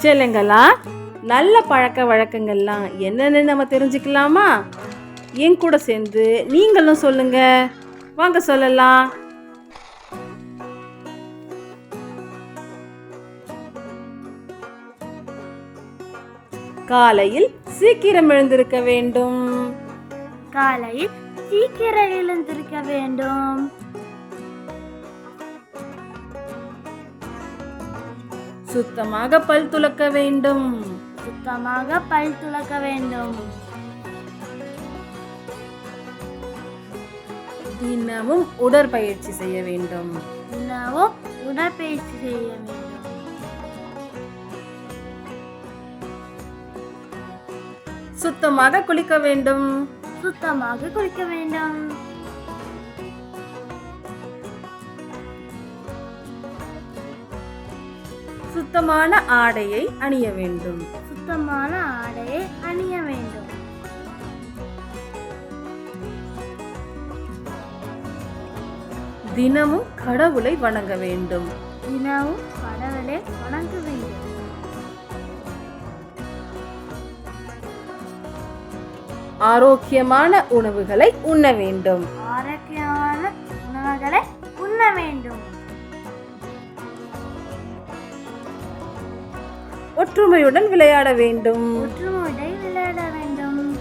செல்லுங்களா? நல்ல பழக்க வழக்கங்கள்லாம் என்னன்னு நம்ம தெரிஞ்சுக்கலாமா? என் கூட சேர்ந்து நீங்களும் சொல்லுங்க. வாங்க சொல்லலாம். காலையில் சீக்கிரம் எழுந்திருக்க வேண்டும். காலையில் சீக்கிரம் எழுந்திருக்க வேண்டும். சுத்தமாக பல் துலக்க வேண்டும். சுத்தமாக பல் துலக்க வேண்டும். தினமும் உடற்பயிற்சி செய்ய வேண்டும். தினமும் உடற்பயிற்சி செய்ய வேண்டும். சுத்தமாக குளிக்க வேண்டும். சுத்தமாக குளிக்க வேண்டும். சுத்தமான ஆடையை அணிய வேண்டும். சுத்தமான ஆடையை அணிய வேண்டும். தினமும் கடவுளை வணங்க வேண்டும். தினமும் கடவுளை வணங்க வேண்டும். ஆரோக்கியமான உணவுகளை உண்ண வேண்டும். ஆரோக்கியமான உணவுகளை உண்ண வேண்டும். ஒற்றுமையுடன் விளையாட வேண்டும். ஒற்றுமையுடன் விளையாட வேண்டும்.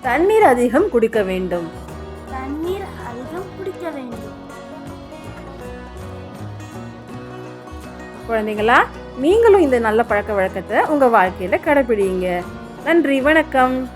தண்ணீர் அதிகம் குடிக்க வேண்டும். தண்ணீர் அதிகம் குடிக்க வேண்டும். குழந்தைங்களா நீங்களும் இந்த நல்ல பழக்க வழக்கத்தை உங்க வாழ்க்கையில கடைபிடிங்க நன்றி வணக்கம்.